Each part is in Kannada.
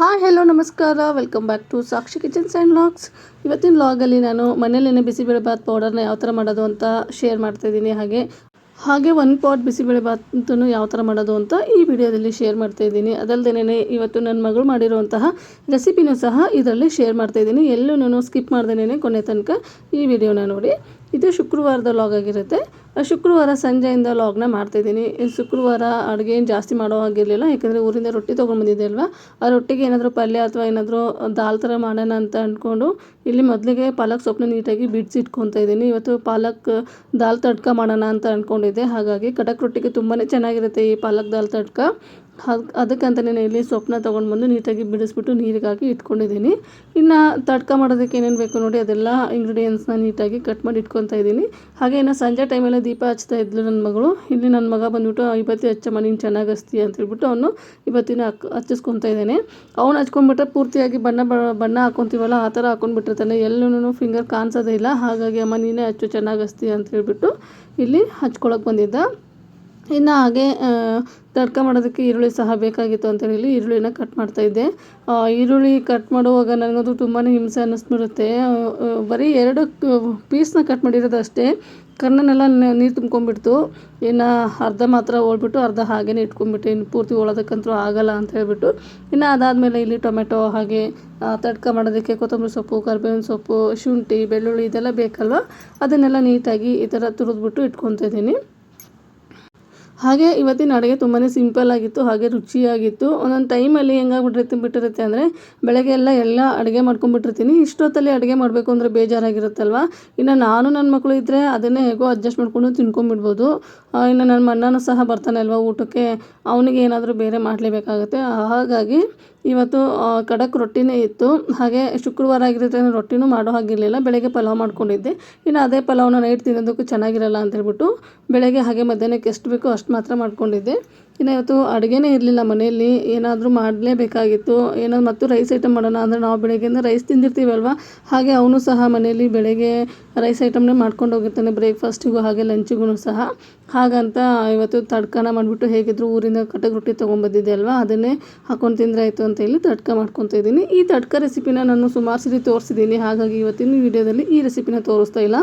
ಹಾಯ್ ಹೆಲೋ ನಮಸ್ಕಾರ. Welcome back to Sakshi kitchens and vlogs ಇವತ್ತಿನ ಲಾಗಲ್ಲಿ ನಾನು ಮನೇಲೇನೆ ಬಿಸಿಬೇಳೆಬಾತ್ ಪೌಡರ್ನ ಯಾವ ಥರ ಮಾಡೋದು ಅಂತ ಶೇರ್ ಮಾಡ್ತಾಯಿದ್ದೀನಿ ಹಾಗೆ ಹಾಗೆ ಒನ್ ಪಾಟ್ ಬಿಸಿಬೇಳೆಬಾತನ್ನು ಯಾವ ಥರ ಮಾಡೋದು ಅಂತ ಈ ವಿಡಿಯೋದಲ್ಲಿ ಶೇರ್ ಮಾಡ್ತಾ ಇದ್ದೀನಿ. ಅದಲ್ಲದೆ ಇವತ್ತು ನನ್ನ ಮಗಳು ಮಾಡಿರುವಂತಹ ರೆಸಿಪಿನೂ ಸಹ ಇದರಲ್ಲಿ ಶೇರ್ ಮಾಡ್ತಾ ಇದ್ದೀನಿ. ಎಲ್ಲೂ ಸ್ಕಿಪ್ ಮಾಡ್ದೇನೆ ಕೊನೆ ತನಕ ಈ ವಿಡಿಯೋನ ನೋಡಿ. ಇದು ಶುಕ್ರವಾರದ ಲಾಗ್ ಆಗಿರುತ್ತೆ. ಶುಕ್ರವಾರ ಸಂಜೆಯಿಂದ ಲಾಗ್ನ ಮಾಡ್ತಾಯಿದ್ದೀನಿ ಶುಕ್ರವಾರ ಅಡುಗೆ ಏನು ಜಾಸ್ತಿ ಮಾಡೋ ಹಾಗಿರಲಿಲ್ಲ, ಯಾಕಂದರೆ ಊರಿಂದ ರೊಟ್ಟಿ ತೊಗೊಂಡ್ಬಂದಿದ್ದೆ ಅಲ್ವಾ? ಆ ರೊಟ್ಟಿಗೆ ಏನಾದರೂ ಪಲ್ಯ ಅಥವಾ ಏನಾದರೂ ದಾಲ್ ಥರ ಮಾಡೋಣ ಅಂತ ಅಂದ್ಕೊಂಡು ಇಲ್ಲಿ ಮೊದಲಿಗೆ ಪಾಲಕ್ ಸೊಪ್ಪನ್ನ ನೀಟಾಗಿ ಬಿಡಿಸಿ ಇಟ್ಕೊತಾ ಇದ್ದೀನಿ. ಇವತ್ತು ಪಾಲಕ್ ದಾಲ್ ತಡ್ಕ ಮಾಡೋಣ ಅಂತ ಅಂದ್ಕೊಂಡಿದ್ದೆ ಹಾಗಾಗಿ ಕಟಕ್ ರೊಟ್ಟಿಗೆ ತುಂಬಾ ಚೆನ್ನಾಗಿರುತ್ತೆ ಈ ಪಾಲಕ್ ದಾಲ್ ತಡ್ಕ. ಹಾಗೆ ಅದಕ್ಕಂತಲೇ ಇಲ್ಲಿ ಸೊಪ್ಪನ್ನ ತೊಗೊಂಡು ಬಂದು ನೀಟಾಗಿ ಬಿಡಿಸ್ಬಿಟ್ಟು ನೀರಿಗೆ ಇಟ್ಕೊಂಡಿದ್ದೀನಿ. ಇನ್ನು ತಡ್ಕ ಮಾಡೋದಕ್ಕೆ ಏನೇನು ಬೇಕು ನೋಡಿ ಅದೆಲ್ಲ ಇಂಗ್ರೀಡಿಯೆಂಟ್ಸ್ನ ನೀಟಾಗಿ ಕಟ್ ಮಾಡಿ ಇಟ್ಕೊತಾ ಇದ್ದೀನಿ. ಹಾಗೆ ಇನ್ನು ಸಂಜೆ ಟೈಮಲ್ಲಿ ದೀಪ ಹಚ್ತಾ ಇದ್ಲು ನನ್ನ ಮಗಳು. ಇಲ್ಲಿ ನನ್ನ ಮಗ ಬಂದ್ಬಿಟ್ಟು ಇವತ್ತಿ ಹಚ್ಚಮ್ಮ ನೀನು ಚೆನ್ನಾಗಿ ಹಚ್ತಿ ಅಂತ ಹೇಳ್ಬಿಟ್ಟು ಅವನು ಇವತ್ತಿನ ಹಕ್ ಹಚ್ಚಿಸ್ಕೊತಾ ಇದ್ದಾನೆ. ಅವ್ನು ಹಚ್ಕೊಂಡ್ಬಿಟ್ರೆ ಪೂರ್ತಿಯಾಗಿ ಬಣ್ಣ ಬಣ್ಣ ಹಾಕೊತೀವಲ್ಲ, ಆ ಥರ ಹಾಕೊಂಡ್ಬಿಟ್ಟಿರ್ತಾನೆ ಎಲ್ಲೂ ಫಿಂಗರ್ ಕಾಣಿಸೋದೇ ಇಲ್ಲ. ಹಾಗಾಗಿ, ಅಮ್ಮ, ನೀನೇ ಹಚ್ಚು, ಚೆನ್ನಾಗಿ ಹಚ್ತಿ ಅಂತ ಹೇಳ್ಬಿಟ್ಟು ಇಲ್ಲಿ ಹಚ್ಕೊಳಕ್ಕೆ ಬಂದಿದ್ದ. ಇನ್ನು ಹಾಗೆ ತಡ್ಕ ಮಾಡೋದಕ್ಕೆ ಈರುಳ್ಳಿ ಸಹ ಬೇಕಾಗಿತ್ತು ಅಂತ ಹೇಳಿ ಈರುಳ್ಳಿನ ಕಟ್ ಮಾಡ್ತಾಯಿದ್ದೆ ಈರುಳ್ಳಿ ಕಟ್ ಮಾಡುವಾಗ ನನಗದು ತುಂಬಾ ಹಿಂಸೆ ಅನ್ನಿಸ್ಬಿಡುತ್ತೆ. ಬರೀ ಎರಡು ಪೀಸ್ನ ಕಟ್ ಮಾಡಿರೋದು ಅಷ್ಟೇ. ಕಣ್ಣನ್ನೆಲ್ಲ ನೀರು ತುಂಬ್ಕೊಂಡ್ಬಿಡ್ತು. ಇನ್ನು ಅರ್ಧ ಮಾತ್ರ ಹೋಳ್ಬಿಟ್ಟು ಅರ್ಧ ಹಾಗೇ ಇಟ್ಕೊಂಡ್ಬಿಟ್ಟೆ. ಇನ್ನು ಪೂರ್ತಿ ಹೋಳೋದಕ್ಕಂತೂ ಆಗಲ್ಲ ಅಂತ ಹೇಳ್ಬಿಟ್ಟು. ಇನ್ನು ಅದಾದಮೇಲೆ ಇಲ್ಲಿ ಟೊಮೆಟೊ, ಹಾಗೆ ತಡ್ಕ ಮಾಡೋದಕ್ಕೆ ಕೊತ್ತಂಬರಿ ಸೊಪ್ಪು, ಕರಿಬೇವಿನ ಸೊಪ್ಪು, ಶುಂಠಿ, ಬೆಳ್ಳುಳ್ಳಿ ಇದೆಲ್ಲ ಬೇಕಲ್ವ? ಅದನ್ನೆಲ್ಲ ನೀಟಾಗಿ ಈ ಥರ ತುರಿದ್ಬಿಟ್ಟು ಇಟ್ಕೊತಾ ಇದ್ದೀನಿ. ಹಾಗೆ ಇವತ್ತಿನ ಅಡುಗೆ ತುಂಬಾ ಸಿಂಪಲ್ ಆಗಿತ್ತು, ಹಾಗೆ ರುಚಿಯಾಗಿತ್ತು. ಒಂದೊಂದು ಟೈಮಲ್ಲಿ ಹೆಂಗಾಗ್ಬಿಟ್ಟಿರುತ್ತೆ ಬಿಟ್ಟಿರುತ್ತೆ ಅಂದರೆ ಬೆಳಗ್ಗೆ ಎಲ್ಲ ಎಲ್ಲ ಅಡುಗೆ ಮಾಡ್ಕೊಂಡ್ಬಿಟ್ಟಿರ್ತೀನಿ. ಇಷ್ಟೊತ್ತಲ್ಲಿ ಅಡುಗೆ ಮಾಡಬೇಕು ಅಂದರೆ ಬೇಜಾರಾಗಿರುತ್ತಲ್ವ? ಇನ್ನು ನಾನು ನನ್ನ ಮಕ್ಕಳು ಇದ್ದರೆ ಅದನ್ನೇ ಹೇಗೋ ಅಡ್ಜಸ್ಟ್ ಮಾಡಿಕೊಂಡು ತಿನ್ಕೊಂಡ್ಬಿಡ್ಬೋದು. ಇನ್ನು ನನ್ನ ಮಣ್ಣನೂ ಸಹ ಬರ್ತಾನೆ ಅಲ್ವಾ ಊಟಕ್ಕೆ? ಅವನಿಗೆ ಏನಾದರೂ ಬೇರೆ ಮಾಡಲೇಬೇಕಾಗುತ್ತೆ. ಹಾಗಾಗಿ ಇವತ್ತು ಖಡಕ್ ರೊಟ್ಟಿನೇ ಇತ್ತು. ಹಾಗೆ ಶುಕ್ರವಾರ ಆಗಿರೋದ್ರಿಂದ ರೊಟ್ಟಿನೂ ಮಾಡೋ ಹಾಗಿರಲಿಲ್ಲ. ಬೆಳಗ್ಗೆ ಪಲಾವ್ ಮಾಡ್ಕೊಂಡಿದ್ದೆ. ಇನ್ನು ಅದೇ ಪಲಾವ್ನ ನೈಟ್ ತಿನ್ನೋದಕ್ಕೂ ಚೆನ್ನಾಗಿರಲ್ಲ ಅಂತ ಹೇಳ್ಬಿಟ್ಟು ಬೆಳಗ್ಗೆ ಹಾಗೆ ಮಧ್ಯಾಹ್ನಕ್ಕೆ ಎಷ್ಟು ಬೇಕೋ ಅಷ್ಟು ಮಾತ್ರ ಮಾಡ್ಕೊಂಡಿದ್ದೆ. ಇನ್ನು ಇವತ್ತು ಅಡುಗೆನೇ ಇರಲಿಲ್ಲ ಮನೆಯಲ್ಲಿ. ಏನಾದರೂ ಮಾಡಲೇಬೇಕಾಗಿತ್ತು. ಏನಾದ್ರು ಮತ್ತು ರೈಸ್ ಐಟಮ್ ಮಾಡೋಣ ಅಂದರೆ ನಾವು ಬೆಳಗ್ಗೆಯಿಂದ ರೈಸ್ ತಿಂದಿರ್ತೀವಲ್ವ ಹಾಗೆ ಅವನು ಸಹ ಮನೆಯಲ್ಲಿ ಬೆಳಗ್ಗೆ ರೈಸ್ ಐಟಮ್ನೇ ಮಾಡ್ಕೊಂಡು ಹೋಗಿರ್ತಾನೆ ಬ್ರೇಕ್ಫಾಸ್ಟಿಗೂ ಹಾಗೆ ಲಂಚಿಗೂ ಸಹ. ಹಾಗಂತ ಇವತ್ತು ತಡ್ಕನ ಮಾಡಿಬಿಟ್ಟು ಹೇಗಿದ್ರು ಊರಿಂದ ಕಟಕ್ ರೊಟ್ಟಿ ತೊಗೊಂಬಂದಿದ್ದೆ ಅಲ್ವಾ? ಅದನ್ನೇ ಹಾಕೊಂಡು ತಿಂದರೆ ಆಯಿತು ಅಂತ ಹೇಳಿ ತಡ್ಕ ಮಾಡ್ಕೊತಾ ಇದ್ದೀನಿ. ಈ ತಡ್ಕ ರೆಸಿಪಿನ ನಾನು ಸುಮಾರು ಸರಿ ತೋರಿಸಿದ್ದೀನಿ. ಹಾಗಾಗಿ ಇವತ್ತಿನ ವೀಡಿಯೋದಲ್ಲಿ ಈ ರೆಸಿಪಿನ ತೋರಿಸ್ತಾ ಇಲ್ಲ.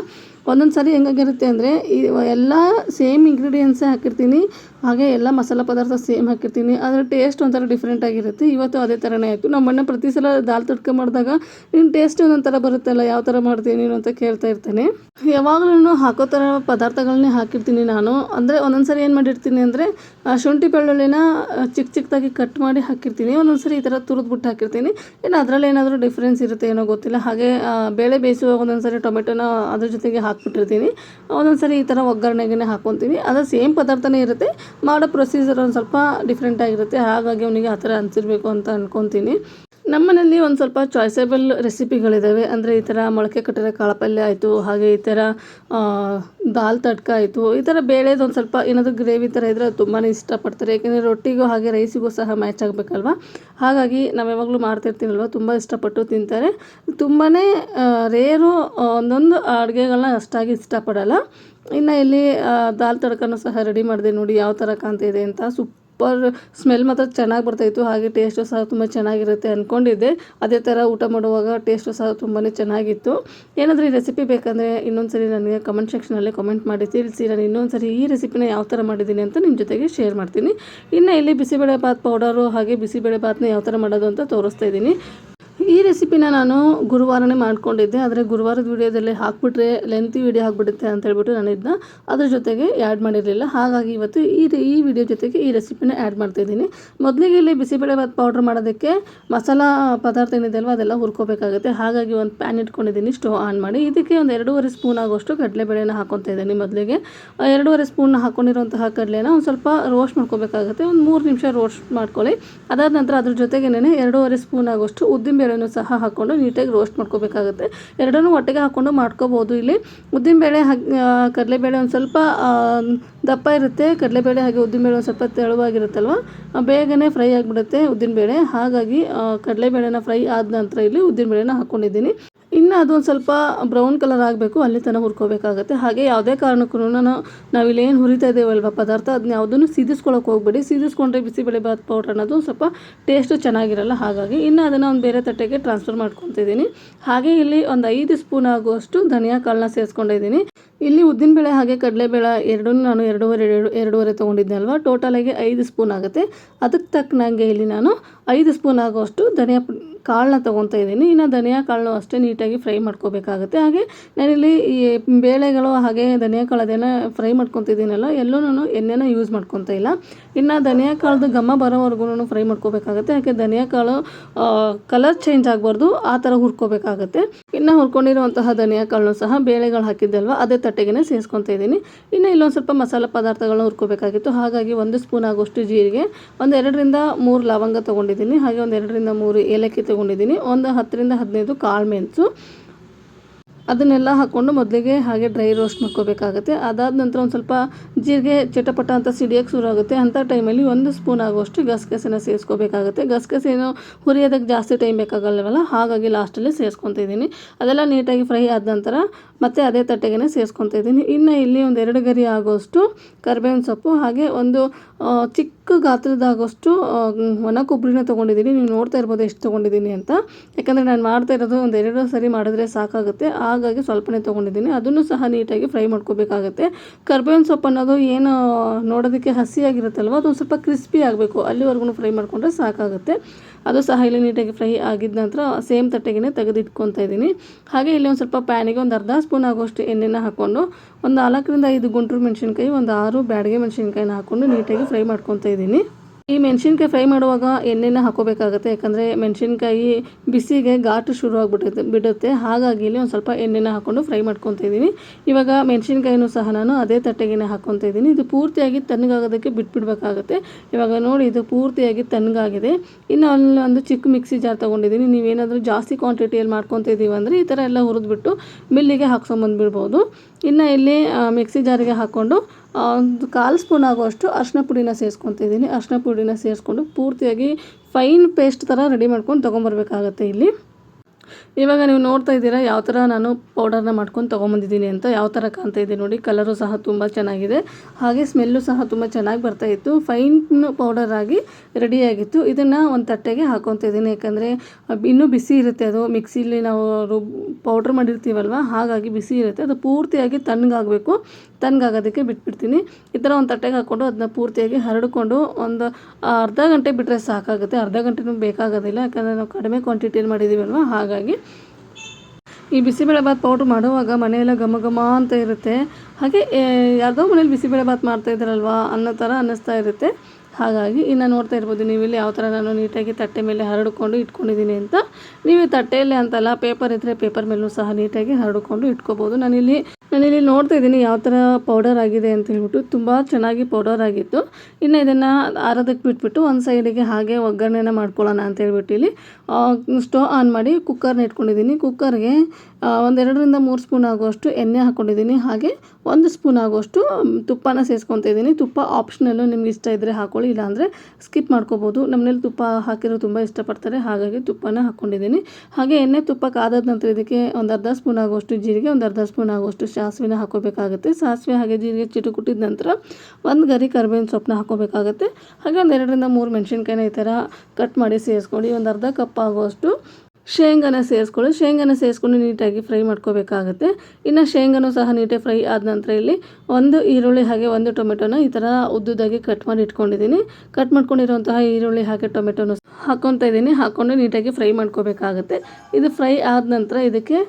ಒಂದೊಂದು ಸಾರಿ ಹೆಂಗಾಗಿರುತ್ತೆ ಅಂದರೆ ಈ ಎಲ್ಲ ಸೇಮ್ ಇಂಗ್ರೀಡಿಯೆಂಟ್ಸೇ ಹಾಕಿರ್ತೀನಿ. ಹಾಗೆ ಎಲ್ಲ ಮಸಾಲೆ ಪದಾರ್ಥ ಸೇಮ್ ಹಾಕಿರ್ತೀನಿ. ಅದರ ಟೇಸ್ಟ್ ಒಂಥರ ಡಿಫ್ರೆಂಟ್ ಆಗಿರುತ್ತೆ. ಇವತ್ತು ಅದೇ ಥರನೇ ಆಯಿತು. ನಮ್ಮ ಅಣ್ಣ ಪ್ರತಿ ಸಲ ದಾಲ್ ತಡ್ಕ ಮಾಡಿದಾಗ ನಿನ್ನ ಟೇಸ್ಟ್ ಒಂದೊಂದು ಥರ ಬರುತ್ತಲ್ಲ, ಯಾವ ಥರ ಮಾಡ್ತೀನಿ ನೀನು? ಅಂತ ಕೇಳ್ತಾ ಇರ್ತಾನೆ. ಯಾವಾಗಲೂ ಹಾಕೋ ಥರ ಪದಾರ್ಥಗಳನ್ನೇ ಹಾಕಿರ್ತೀನಿ ನಾನು. ಅಂದರೆ ಒಂದೊಂದು ಸರಿ ಏನು ಮಾಡಿರ್ತೀನಿ ಅಂದರೆ ಶುಂಠಿ ಬೆಳ್ಳುಳ್ಳಿನ ಚಿಕ್ಕ ಚಿಕ್ಕದಾಗಿ ಕಟ್ ಮಾಡಿ ಹಾಕಿರ್ತೀನಿ. ಒಂದೊಂದು ಸರಿ ಈ ಥರ ತುರಿದ್ಬಿಟ್ಟು ಹಾಕಿರ್ತೀನಿ. ಇನ್ನು ಅದರಲ್ಲಿ ಏನಾದರೂ ಡಿಫ್ರೆನ್ಸ್ ಇರುತ್ತೆ ಏನೋ ಗೊತ್ತಿಲ್ಲ. ಹಾಗೆ ಬೇಳೆ ಬೇಯಿಸುವಾಗ ಒಂದೊಂದು ಸರಿ ಟೊಮೆಟೊನ ಅದ್ರ ಜೊತೆಗೆ ಹಾಕ್ಬಿಟ್ಟಿರ್ತೀನಿ. ಒಂದೊಂದು ಸರಿ ಈ ಥರ ಒಗ್ಗರಣೆಗೆ ಹಾಕ್ಕೊತೀನಿ. ಅದು ಸೇಮ್ ಪದಾರ್ಥನೇ ಇರುತ್ತೆ. ಮಾಡೋ ಪ್ರೊಸೀಜರ್ ಒಂದು ಸ್ವಲ್ಪ ಡಿಫ್ರೆಂಟ್ ಆಗಿರುತ್ತೆ. ಹಾಗಾಗಿ ಅವನಿಗೆ ಆ ಥರ ಅನಿಸಿರ್ಬೇಕು ಅಂತ ಅಂದ್ಕೊತೀನಿ ನಮ್ಮನೇಲಿ ಒಂದು ಸ್ವಲ್ಪ ಚಾಯ್ಸೇಬಲ್ ರೆಸಿಪಿಗಳಿದ್ದಾವೆ ಅಂದರೆ ಈ ಥರ ಮೊಳಕೆ ಕಟ್ಟಿರೋ ಕಾಳು ಪಲ್ಯ ಆಯಿತು, ಹಾಗೆ ಈ ಥರ ದಾಲ್ ತಡ್ಕ ಆಯಿತು. ಈ ಥರ ಬೇಳೆದು ಒಂದು ಸ್ವಲ್ಪ ಏನಾದರೂ ಗ್ರೇವಿ ಥರ ಇದ್ದರೆ ತುಂಬಾ ಇಷ್ಟಪಡ್ತಾರೆ. ಏಕೆಂದರೆ ರೊಟ್ಟಿಗೂ ಹಾಗೆ ರೈಸಿಗೂ ಸಹ ಮ್ಯಾಚ್ ಆಗಬೇಕಲ್ವ? ಹಾಗಾಗಿ ನಾವು ಯಾವಾಗಲೂ ಮಾಡ್ತಿರ್ತೀನಲ್ವ? ತುಂಬ ಇಷ್ಟಪಟ್ಟು ತಿಂತಾರೆ. ತುಂಬಾ ರೇರು ಒಂದೊಂದು ಅಡುಗೆಗಳನ್ನ ಅಷ್ಟಾಗಿ ಇಷ್ಟಪಡಲ್ಲ. ಇನ್ನು ಇಲ್ಲಿ ದಾಲ್ ತಡ್ಕನೂ ಸಹ ರೆಡಿ ಮಾಡಿದೆ ನೋಡಿ, ಯಾವ ಥರ ಕಾಣ್ತಿದೆ ಅಂತ. ಸುಪ್ ಸೂಪರ್ ಸ್ಮೆಲ್ ಮಾತ್ರ ಚೆನ್ನಾಗಿ ಬರ್ತಾಯಿತ್ತು ಹಾಗೆ ಟೇಸ್ಟು ಸಹ ತುಂಬ ಚೆನ್ನಾಗಿರುತ್ತೆ ಅಂದ್ಕೊಂಡಿದ್ದೆ ಅದೇ ಥರ ಊಟ ಮಾಡುವಾಗ ಟೇಸ್ಟು ಸಹ ತುಂಬಾ ಚೆನ್ನಾಗಿತ್ತು. ಏನಾದರೂ ಈ ರೆಸಿಪಿ ಬೇಕಂದರೆ ಇನ್ನೊಂದು ಸರಿ ನನಗೆ ಕಮೆಂಟ್ ಸೆಕ್ಷನಲ್ಲಿ ಕಮೆಂಟ್ ಮಾಡಿ ತಿಳಿಸಿ. ನಾನು ಇನ್ನೊಂದು ಸರಿ ಈ ರೆಸಿಪಿನ ಯಾವ ಥರ ಮಾಡಿದ್ದೀನಿ ಅಂತ ನಿಮ್ಮ ಜೊತೆಗೆ ಶೇರ್ ಮಾಡ್ತೀನಿ. ಇನ್ನು ಇಲ್ಲಿ ಬಿಸಿಬೇಳೆ ಭಾತ್ ಪೌಡರು ಹಾಗೆ ಬಿಸಿಬೇಳೆ ಭಾತ್ನ ಯಾವ ಥರ ಮಾಡೋದು ಅಂತ ತೋರಿಸ್ತಾ ಇದ್ದೀನಿ. ಈ ರೆಸಿಪಿನ ನಾನು ಗುರುವಾರನೇ ಮಾಡ್ಕೊಂಡಿದ್ದೆ, ಆದರೆ ಗುರುವಾರದ ವೀಡಿಯೋದಲ್ಲಿ ಹಾಕ್ಬಿಟ್ರೆ ಲೆಂತಿ ವೀಡಿಯೋ ಹಾಕ್ಬಿಡುತ್ತೆ ಅಂತ ಹೇಳ್ಬಿಟ್ಟು ನಾನು ಇದನ್ನ ಅದ್ರ ಜೊತೆಗೆ ಆ್ಯಡ್ ಮಾಡಿರಲಿಲ್ಲ. ಹಾಗಾಗಿ ಇವತ್ತು ಈ ಈ ವಿಡಿಯೋ ಜೊತೆಗೆ ಈ ರೆಸಿಪಿನ ಆ್ಯಡ್ ಮಾಡ್ತಾಯಿದ್ದೀನಿ ಮೊದಲಿಗೆ ಇಲ್ಲಿ ಬಿಸಿಬೇಳೆಭಾತ್ ಪೌಡ್ರ್ ಮಾಡೋದಕ್ಕೆ ಮಸಾಲ ಪದಾರ್ಥ ಏನಿದೆ ಅಲ್ವ ಅದೆಲ್ಲ ಹುರ್ಕೋಬೇಕಾಗುತ್ತೆ. ಹಾಗಾಗಿ ಒಂದು ಪ್ಯಾನ್ ಇಟ್ಕೊಂಡಿದ್ದೀನಿ ಸ್ಟವ್ ಆನ್ ಮಾಡಿ. ಇದಕ್ಕೆ ಒಂದು ಎರಡೂವರೆ ಸ್ಪೂನ್ ಆಗೋಷ್ಟು ಕಡಲೆಬೇಳೆನ ಹಾಕೊತಾ ಇದ್ದೀನಿ ಮೊದಲಿಗೆ. ಎರಡೂವರೆ ಸ್ಪೂನ್ ಹಾಕ್ಕೊಂಡಿರುವಂತಹ ಕಡಲೆನ ಒಂದು ಸ್ವಲ್ಪ ರೋಸ್ಟ್ ಮಾಡ್ಕೋಬೇಕಾಗುತ್ತೆ. ಒಂದು ಮೂರು ನಿಮಿಷ ರೋಸ್ಟ್ ಮಾಡ್ಕೊಳ್ಳಿ. ಅದಾದ ನಂತರ ಅದ್ರ ಜೊತೆಗೇನೆ ಎರಡೂವರೆ ಸ್ಪೂನ್ ಆಗೋಷ್ಟು ಉದ್ದಿನಬೇಳೆ ಸಹ ಹಾಕ್ಕೊಂಡು ನೀಟಾಗಿ ರೋಸ್ಟ್ ಮಾಡ್ಕೋಬೇಕಾಗುತ್ತೆ. ಎರಡನ್ನೂ ಒಟ್ಟಿಗೆ ಹಾಕ್ಕೊಂಡು ಮಾಡ್ಕೋಬೋದು ಇಲ್ಲಿ. ಉದ್ದಿನಬೇಳೆ ಹಾಕಿ ಕಡಲೆಬೇಳೆ ಒಂದು ಸ್ವಲ್ಪ ದಪ್ಪ ಇರುತ್ತೆ. ಕಡಲೆಬೇಳೆ ಹಾಗೆ ಉದ್ದಿನಬೇಳೆ ಒಂದು ಸ್ವಲ್ಪ ತೆಳುವಾಗಿರುತ್ತಲ್ವ? ಬೇಗನೆ ಫ್ರೈ ಆಗಿಬಿಡುತ್ತೆ ಉದ್ದಿನಬೇಳೆ. ಹಾಗಾಗಿ ಕಡಲೆಬೇಳೆನ ಫ್ರೈ ಆದ ನಂತರ ಇಲ್ಲಿ ಉದ್ದಿನಬೇಳೆನ ಹಾಕ್ಕೊಂಡಿದ್ದೀನಿ ಇನ್ನು ಅದೊಂದು ಸ್ವಲ್ಪ ಬ್ರೌನ್ ಕಲರ್ ಆಗಬೇಕು, ಅಲ್ಲಿ ತನಕ ಹುರ್ಕೋಬೇಕಾಗತ್ತೆ. ಹಾಗೆ ಯಾವುದೇ ಕಾರಣಕ್ಕೂ ನಾನು, ನಾವಿಲ್ಲೇನು ಹುರಿತಾ ಇದ್ದೇವಲ್ವ ಪದಾರ್ಥ ಅದನ್ನ ಯಾವುದನ್ನು ಸೀದಿಸ್ಕೊಳಕ್ಕೆ ಹೋಗ್ಬೇಡಿ. ಸಿದಿಸ್ಕೊಂಡ್ರೆ ಬಿಸಿಬೇಳೆಬಾತ್ ಪೌಡ್ರ್ ಅನ್ನೋದು ಸ್ವಲ್ಪ ಟೇಸ್ಟು ಚೆನ್ನಾಗಿರಲ್ಲ. ಹಾಗಾಗಿ ಇನ್ನು ಅದನ್ನು ಒಂದು ಬೇರೆ ತಟ್ಟೆಗೆ ಟ್ರಾನ್ಸ್ಫರ್ ಮಾಡ್ಕೊತಿದ್ದೀನಿ ಹಾಗೆ ಇಲ್ಲಿ ಒಂದು ಐದು ಸ್ಪೂನ್ ಆಗುವಷ್ಟು ಧನಿಯಾ ಕಾಳನ್ನ ಸೇರಿಸ್ಕೊಂಡಿದ್ದೀನಿ ಇಲ್ಲಿ ಉದ್ದಿನಬೇಳೆ ಹಾಗೆ ಕಡಲೆಬೇಳೆ ಎರಡೂ ನಾನು ಎರಡೂವರೆ, ಎರಡು, ಎರಡೂವರೆ ತೊಗೊಂಡಿದ್ದೆ ಅಲ್ವಾ? ಟೋಟಲಾಗಿ ಐದು ಸ್ಪೂನ್ ಆಗುತ್ತೆ. ಅದಕ್ಕೆ ತಕ್ಕನಂಗೆ ಇಲ್ಲಿ ನಾನು ಐದು ಸ್ಪೂನ್ ಆಗುವಷ್ಟು ಧನಿಯಾ ಕಾಳನ್ನ ತೊಗೊತಾ ಇದ್ದೀನಿ. ಇನ್ನು ಧನಿಯಾ ಕಾಳು ಅಷ್ಟೇ ನೀಟಾಗಿ ಫ್ರೈ ಮಾಡ್ಕೋಬೇಕಾಗುತ್ತೆ. ಹಾಗೆ ನಾನಿಲ್ಲಿ ಈ ಬೇಳೆಗಳು ಹಾಗೆ ಧನಿಯಾ ಕಾಳು ಅದೆಲ್ಲ ಫ್ರೈ ಮಾಡ್ಕೊತಿದ್ದೀನಲ್ಲ, ಎಲ್ಲೂ ಎಣ್ಣೆನ ಯೂಸ್ ಮಾಡ್ಕೊತಾ ಇಲ್ಲ. ಇನ್ನು ಧನಿಯಾ ಕಾಳ್ದು ಘಮ ಬರೋವರೆಗೂ ಫ್ರೈ ಮಾಡ್ಕೋಬೇಕಾಗುತ್ತೆ. ಯಾಕೆ ಧನಿಯಾ ಕಾಳು ಕಲರ್ ಚೇಂಜ್ ಆಗಬಾರ್ದು, ಆ ಥರ ಹುರ್ಕೋಬೇಕಾಗುತ್ತೆ. ಇನ್ನು ಹುರ್ಕೊಂಡಿರುವಂತಹ ಧನಿಯಾ ಕಾಳನ್ನು ಸಹ ಬೇಳೆಗಳು ಹಾಕಿದ್ದಲ್ವ ಅದೇ ತಟ್ಟೆಗೆ ಸೇರಿಸ್ಕೊತಾ ಇದ್ದೀನಿ. ಇನ್ನು ಇಲ್ಲೊಂದು ಸ್ವಲ್ಪ ಮಸಾಲೆ ಪದಾರ್ಥಗಳನ್ನ ಹುರ್ಕೋಬೇಕಾಗಿತ್ತು. ಹಾಗಾಗಿ ಒಂದು ಸ್ಪೂನ್ ಆಗೋಷ್ಟು ಜೀರಿಗೆ, ಒಂದು ಎರಡರಿಂದ ಮೂರು ಲವಂಗ ತೊಗೊಂಡಿದ್ದೀನಿ. ಹಾಗೆ ಒಂದು ಎರಡರಿಂದ ಮೂರು ಏಲಕ್ಕಿ ತೊಗೊಂಡಿದ್ದೀನಿ. ಒಂದು ಹತ್ತರಿಂದ ಹದಿನೈದು ಕಾಳು ಮೆಣಸು. ಅದನ್ನೆಲ್ಲ ಹಾಕ್ಕೊಂಡು ಮೊದಲಿಗೆ ಹಾಗೆ ಡ್ರೈ ರೋಸ್ಟ್ ಮಾಡ್ಕೋಬೇಕಾಗುತ್ತೆ. ಅದಾದ ನಂತರ ಒಂದು ಸ್ವಲ್ಪ ಜೀರಿಗೆ ಚಟಪಟ ಅಂತ ಸಿಡಿಯೋಕ್ಕೆ ಶುರು ಆಗುತ್ತೆ. ಅಂಥ ಟೈಮಲ್ಲಿ ಒಂದು ಸ್ಪೂನ್ ಆಗುವಷ್ಟು ಗಸಗಸೆನ ಸೇರಿಸ್ಕೋಬೇಕಾಗುತ್ತೆ. ಗಸಗಸೆನೂ ಹುರಿಯೋದಕ್ಕೆ ಜಾಸ್ತಿ ಟೈಮ್ ಬೇಕಾಗಲ್ಲವಲ್ಲ ಹಾಗಾಗಿ ಲಾಸ್ಟಲ್ಲಿ ಸೇರಿಸ್ಕೊತಿದ್ದೀನಿ ಅದೆಲ್ಲ ನೀಟಾಗಿ ಫ್ರೈ ಆದ ನಂತರ ಮತ್ತೆ ಅದೇ ತಟ್ಟೆಗೆ ಸೇರಿಸ್ಕೊತ ಇದ್ದೀನಿ. ಇನ್ನು ಇಲ್ಲಿ ಒಂದು ಎರಡು ಗರಿ ಆಗೋಷ್ಟು ಕರ್ಬೇವಿನ ಸೊಪ್ಪು, ಹಾಗೆ ಒಂದು ಚಿಕ್ಕ ಗಾತ್ರದಾಗೋಷ್ಟು ಒಣ ಕೊಬ್ಬರಿನ ತೊಗೊಂಡಿದ್ದೀನಿ. ನೀವು ನೋಡ್ತಾ ಇರ್ಬೋದು ಎಷ್ಟು ತೊಗೊಂಡಿದ್ದೀನಿ ಅಂತ. ಯಾಕಂದರೆ ನಾನು ಮಾಡ್ತಾ ಇರೋದು ಒಂದು ಎರಡು ಸರಿ ಮಾಡಿದ್ರೆ ಸಾಕಾಗುತ್ತೆ. ಹಾಗಾಗಿ ಸ್ವಲ್ಪನೇ ತೊಗೊಂಡಿದ್ದೀನಿ. ಅದನ್ನು ಸಹ ನೀಟಾಗಿ ಫ್ರೈ ಮಾಡ್ಕೋಬೇಕಾಗುತ್ತೆ. ಕರ್ಬೇವಿನ ಸೊಪ್ಪು ಅನ್ನೋದು ಏನು ನೋಡೋದಕ್ಕೆ ಹಸಿಯಾಗಿರುತ್ತಲ್ವ ಅದೊಂದು ಸ್ವಲ್ಪ ಕ್ರಿಸ್ಪಿ ಆಗಬೇಕು. ಅಲ್ಲಿವರೆಗೂ ಫ್ರೈ ಮಾಡಿಕೊಂಡ್ರೆ ಸಾಕಾಗುತ್ತೆ. ಅದು ಸಹ ಇಲ್ಲಿ ನೀಟಾಗಿ ಫ್ರೈ ಆಗಿದ ನಂತರ ಸೇಮ್ ತಟ್ಟೆಗೆ ತೆಗೆದಿಟ್ಕೊತಾ ಇದ್ದೀನಿ. ಹಾಗೆ ಇಲ್ಲಿ ಒಂದು ಸ್ವಲ್ಪ ಪ್ಯಾನಿಗೆ ಒಂದು ಅರ್ಧ ಸ್ಪೂನ್ ಆಗೋಷ್ಟು ಎಣ್ಣೆನ ಹಾಕ್ಕೊಂಡು ಒಂದು ನಾಲ್ಕರಿಂದ ಐದು ಗುಂಟೂರು ಮೆಣಸಿನ್ಕಾಯಿ, ಒಂದು ಆರು ಬ್ಯಾಡಗೆ ಮೆಣಸಿನ್ಕಾಯಿನ ಹಾಕ್ಕೊಂಡು ನೀಟಾಗಿ ಫ್ರೈ ಮಾಡ್ಕೊತಾ ಇದ್ದೀನಿ. ಈ ಮೆಣಸಿನ್ಕಾಯಿ ಫ್ರೈ ಮಾಡುವಾಗ ಎಣ್ಣೆನ ಹಾಕೋಬೇಕಾಗುತ್ತೆ. ಯಾಕಂದರೆ ಮೆಣಸಿನ್ಕಾಯಿ ಬಿಸಿಗೆ ಘಾಟು ಶುರು ಆಗಿಬಿಡುತ್ತೆ ಬಿಡುತ್ತೆ. ಹಾಗಾಗಿ ಇಲ್ಲಿ ಒಂದು ಸ್ವಲ್ಪ ಎಣ್ಣೆನ ಹಾಕ್ಕೊಂಡು ಫ್ರೈ ಮಾಡ್ಕೊತಾ ಇದ್ದೀನಿ. ಇವಾಗ ಮೆಣಸಿನ್ಕಾಯಿನೂ ಸಹ ನಾನು ಅದೇ ತಟ್ಟೆಗೆ ಹಾಕ್ಕೊತಾ ಇದ್ದೀನಿ. ಇದು ಪೂರ್ತಿಯಾಗಿ ತಣ್ಣಗಾಗೋದಕ್ಕೆ ಬಿಟ್ಬಿಡ್ಬೇಕಾಗುತ್ತೆ. ಇವಾಗ ನೋಡಿ, ಇದು ಪೂರ್ತಿಯಾಗಿ ತಣ್ಣಗಾಗಿದೆ. ಇನ್ನು ಅಲ್ಲಿ ಒಂದು ಚಿಕ್ಕ ಮಿಕ್ಸಿ ಜಾರ್ ತೊಗೊಂಡಿದ್ದೀನಿ. ನೀವೇನಾದರೂ ಜಾಸ್ತಿ ಕ್ವಾಂಟಿಟಿಯಲ್ಲಿ ಮಾಡ್ಕೊತಾ ಇದ್ದೀವಿ ಅಂದರೆ ಈ ಥರ ಎಲ್ಲ ಹುರಿದ್ಬಿಟ್ಟು ಮಿಲ್ಲಿಗೆ ಹಾಕ್ಸ್ಕೊಂಬಂದುಬಿಡ್ಬೋದು. ಇನ್ನು ಇಲ್ಲಿ ಮಿಕ್ಸಿ ಜಾರಿಗೆ ಹಾಕ್ಕೊಂಡು ಒಂದು ಕಾಲು ಸ್ಪೂನ್ ಆಗುವಷ್ಟು ಅರ್ಶಿನ ಪುಡಿನ ಸೇರಿಸ್ಕೊತಿದ್ದೀನಿ ಅರಿಶಿನ ಪುಡಿನ ಸೇರಿಸ್ಕೊಂಡು ಪೂರ್ತಿಯಾಗಿ ಫೈನ್ ಪೇಸ್ಟ್ ಥರ ರೆಡಿ ಮಾಡ್ಕೊಂಡು ತೊಗೊಂಬರ್ಬೇಕಾಗತ್ತೆ ಇಲ್ಲಿ. ಇವಾಗ ನೀವು ನೋಡ್ತಾ ಇದ್ದೀರಾ, ಯಾವ ಥರ ನಾನು ಪೌಡರ್ನ ಮಾಡ್ಕೊಂಡು ತೊಗೊಂಬಂದಿದ್ದೀನಿ ಅಂತ ಯಾವ ಥರ ಕಾಣ್ತಾ ಇದೆ ನೋಡಿ ಕಲರು ಸಹ ತುಂಬ ಚೆನ್ನಾಗಿದೆ. ಹಾಗೆ ಸ್ಮೆಲ್ಲು ಸಹ ತುಂಬ ಚೆನ್ನಾಗಿ ಬರ್ತಾ ಇತ್ತು. ಫೈನ್ ಪೌಡರ್ ಆಗಿ ರೆಡಿಯಾಗಿತ್ತು ಇದನ್ನು ಒಂದು ತಟ್ಟೆಗೆ ಹಾಕೊತ ಇದ್ದೀನಿ. ಯಾಕಂದರೆ, ಇನ್ನೂ ಬಿಸಿ ಇರುತ್ತೆ ಅದು. ಮಿಕ್ಸಿಲಿ ನಾವು ರುಬ್ ಪೌಡ್ರ್ ಮಾಡಿರ್ತೀವಲ್ವ, ಹಾಗಾಗಿ ಬಿಸಿ ಇರುತ್ತೆ. ಅದು ಪೂರ್ತಿಯಾಗಿ ತಣ್ಣಗಾಗಬೇಕು. ತಣ್ಣಗಾಗೋದಕ್ಕೆ ಬಿಟ್ಬಿಡ್ತೀನಿ. ಈ ಥರ ಒಂದು ತಟ್ಟೆಗೆ ಹಾಕ್ಕೊಂಡು ಅದನ್ನ ಪೂರ್ತಿಯಾಗಿ ಹರಡಿಕೊಂಡು ಒಂದು ಅರ್ಧ ಗಂಟೆ ಬಿಟ್ಟರೆ ಸಾಕಾಗುತ್ತೆ. ಅರ್ಧ ಗಂಟೆನೂ ಬೇಕಾಗೋದಿಲ್ಲ. ಯಾಕಂದರೆ ನಾವು ಕಡಿಮೆ ಕ್ವಾಂಟಿಟಿಯಲ್ಲಿ ಮಾಡಿದ್ದೀವಲ್ವ ಹಾಗಾಗಿ ಈ ಬಿಸಿಬೇಳೆಬಾತ್ ಪೌಡ್ರ್ ಮಾಡುವಾಗ ಮನೆಯೆಲ್ಲ ಘಮ ಘಮ ಅಂತ ಇರುತ್ತೆ. ಹಾಗೆ ಯಾವುದೋ ಮನೇಲಿ ಬಿಸಿಬೇಳೆಬಾತ್ ಮಾಡ್ತಾ ಇದ್ದಾರಲ್ವಾ, ಅನ್ನೋ ಥರ ಅನ್ನಿಸ್ತಾ ಇರುತ್ತೆ. ಹಾಗಾಗಿ ಇನ್ನು ನೋಡ್ತಾ ಇರ್ಬೋದು, ನೀವಿಲ್ಲಿ ಯಾವ ಥರ ನಾನು ನೀಟಾಗಿ ತಟ್ಟೆ ಮೇಲೆ ಹರಡಿಕೊಂಡು ಇಟ್ಕೊಂಡಿದ್ದೀನಿ ಅಂತ. ನೀವು ತಟ್ಟೆಯಲ್ಲೇ ಅಂತಲ್ಲ ಪೇಪರ್ ಇದ್ದರೆ ಪೇಪರ್ ಮೇಲೂ ಸಹ ನೀಟಾಗಿ ಹರಡಿಕೊಂಡು ಇಟ್ಕೋಬೋದು. ನಾನಿಲ್ಲಿ ನಾನಿಲ್ಲಿ ನೋಡ್ತಾ ಇದ್ದೀನಿ ಯಾವ ಥರ ಪೌಡರ್ ಆಗಿದೆ ಅಂತ ಹೇಳ್ಬಿಟ್ಟು. ತುಂಬ ಚೆನ್ನಾಗಿ ಪೌಡರ್ ಆಗಿತ್ತು. ಇನ್ನು ಇದನ್ನು ಆರೋದಕ್ಕೆ ಬಿಟ್ಬಿಟ್ಟು ಒಂದು ಸೈಡಿಗೆ ಹಾಗೆ ಒಗ್ಗರಣೆನ ಮಾಡ್ಕೊಳ್ಳೋಣ ಅಂತ ಹೇಳ್ಬಿಟ್ಟು ಇಲ್ಲಿ ಸ್ಟವ್ ಆನ್ ಮಾಡಿ ಕುಕ್ಕರ್ನ ಇಟ್ಕೊಂಡಿದ್ದೀನಿ. ಕುಕ್ಕರ್ಗೆ ಒಂದೆರಡರಿಂದ ಮೂರು ಸ್ಪೂನ್ ಆಗುವಷ್ಟು ಎಣ್ಣೆ ಹಾಕ್ಕೊಂಡಿದ್ದೀನಿ ಹಾಗೆ ಒಂದು ಸ್ಪೂನ್ ಆಗುವಷ್ಟು ತುಪ್ಪನ ಸೇರಿಸ್ಕೊತಾ ಇದ್ದೀನಿ. ತುಪ್ಪ ಆಪ್ಷನಲ್ಲು ನಿಮ್ಗೆ ಇಷ್ಟ ಇದ್ದರೆ ಹಾಕ್ಕೊಳ್ಳಿ ಇಲ್ಲಾಂದರೆ ಸ್ಕಿಪ್ ಮಾಡ್ಕೋಬೋದು. ನಮ್ಮನೇಲಿ ತುಪ್ಪ ಹಾಕಿರೋ ತುಂಬ ಇಷ್ಟಪಡ್ತಾರೆ, ಹಾಗಾಗಿ ತುಪ್ಪನ ಹಾಕ್ಕೊಂಡಿದ್ದೀನಿ ಹಾಗೆ ಎಣ್ಣೆ ತುಪ್ಪ ಕಾದಾದ ನಂತರ ಇದಕ್ಕೆ ಒಂದು ಅರ್ಧ ಸ್ಪೂನ್ ಆಗುವಷ್ಟು ಜೀರಿಗೆ, ಒಂದು ಅರ್ಧ ಸ್ಪೂನ್ ಆಗುವಷ್ಟು ಸಾಸಿವೆನ ಹಾಕೋಬೇಕಾಗುತ್ತೆ ಸಾಸಿವೆ ಹಾಗೆ ಜೀರಿಗೆ ಚಿಟು ಕುಟ್ಟಿದ ನಂತರ ಒಂದು ಗರಿ ಕರ್ಬೇವಿನ ಸೊಪ್ಪನ್ನ ಹಾಕೋಬೇಕಾಗುತ್ತೆ ಹಾಗೆ ಒಂದು ಎರಡರಿಂದ ಮೂರು ಮೆಣಸಿನ್ಕಾಯಿನ ಈ ಥರ ಕಟ್ ಮಾಡಿ ಸೇರಿಸ್ಕೊಂಡು ಒಂದು ಅರ್ಧ ಕಪ್ ಆಗುವಷ್ಟು ಶೇಂಗಾನ ಸೇರಿಸ್ಕೊಳ್ಳಿ. ಶೇಂಗಾನ ಸೇರಿಸ್ಕೊಂಡು ನೀಟಾಗಿ ಫ್ರೈ ಮಾಡ್ಕೋಬೇಕಾಗುತ್ತೆ. ಇನ್ನು ಶೇಂಗಾನು ಸಹ ನೀಟಾಗಿ ಫ್ರೈ ಆದ ನಂತರ ಇಲ್ಲಿ ಒಂದು ಈರುಳ್ಳಿ ಹಾಗೆ ಒಂದು ಟೊಮೆಟೊನ ಈ ಥರ ಉದ್ದುದಾಗಿ ಕಟ್ ಮಾಡಿ ಇಟ್ಕೊಂಡಿದ್ದೀನಿ. ಕಟ್ ಮಾಡ್ಕೊಂಡಿರುವಂತಹ ಈರುಳ್ಳಿ ಹಾಗೆ ಟೊಮೆಟೊನ ಹಾಕ್ಕೊತಾ ಇದ್ದೀನಿ. ಹಾಕ್ಕೊಂಡು ನೀಟಾಗಿ ಫ್ರೈ ಮಾಡ್ಕೋಬೇಕಾಗುತ್ತೆ. ಇದು ಫ್ರೈ ಆದ ನಂತರ ಇದಕ್ಕೆ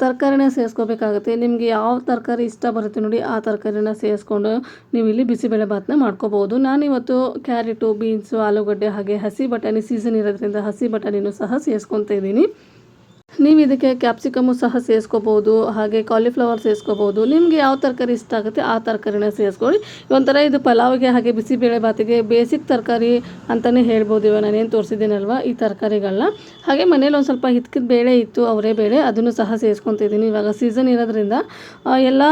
ತರಕಾರಿನ ಸೇರಿಸ್ಕೋಬೇಕಾಗುತ್ತೆ. ನಿಮಗೆ ಯಾವ ತರಕಾರಿ ಇಷ್ಟ ಬರುತ್ತೆ ನೋಡಿ, ಆ ತರಕಾರಿನ ಸೇರಿಸ್ಕೊಂಡು ನೀವು ಇಲ್ಲಿ ಬಿಸಿಬೇಳೆ ಭಾತನ್ನ ಮಾಡ್ಕೋಬೋದು. ನಾನಿವತ್ತು ಕ್ಯಾರೆಟು, ಬೀನ್ಸು, ಆಲೂಗಡ್ಡೆ ಹಾಗೆ ಹಸಿ ಬಟಾಣಿ ಸೀಸನ್ ಇರೋದ್ರಿಂದ ಹಸಿ ಬಟಾಣಿನೂ ಸಹ ಸೇರಿಸ್ಕೊತಾ ಇದ್ದೀನಿ. ನೀವು ಇದಕ್ಕೆ ಕ್ಯಾಪ್ಸಿಕಮು ಸಹ ಸೇರಿಸ್ಕೋಬೋದು, ಹಾಗೆ ಕಾಲಿಫ್ಲವರ್ ಸೇರಿಸ್ಕೋಬೋದು. ನಿಮಗೆ ಯಾವ ತರಕಾರಿ ಇಷ್ಟ ಆಗುತ್ತೆ ಆ ತರಕಾರಿನ ಸೇರಿಸ್ಕೊಳ್ಳಿ. ಒಂಥರ ಇದು ಪಲಾವ್ಗೆ ಹಾಗೆ ಬಿಸಿಬೇಳೆ ಬಾತಿಗೆ ಬೇಸಿಕ್ ತರಕಾರಿ ಅಂತಲೇ ಹೇಳ್ಬೋದು ಇವಾಗ ನಾನೇನು ತೋರಿಸಿದ್ದೀನಲ್ವ ಈ ತರಕಾರಿಗಳನ್ನ ಹಾಗೆ ಮನೇಲಿ ಒಂದು ಸ್ವಲ್ಪ ಹಿತ್ಕಿದ ಬೇಳೆ ಇತ್ತು, ಅವರೇ ಬೇಳೆ, ಅದನ್ನು ಸಹ ಸೇರಿಸ್ಕೊತಿದ್ದೀನಿ ಇವಾಗ ಸೀಸನ್ ಇರೋದ್ರಿಂದ ಎಲ್ಲ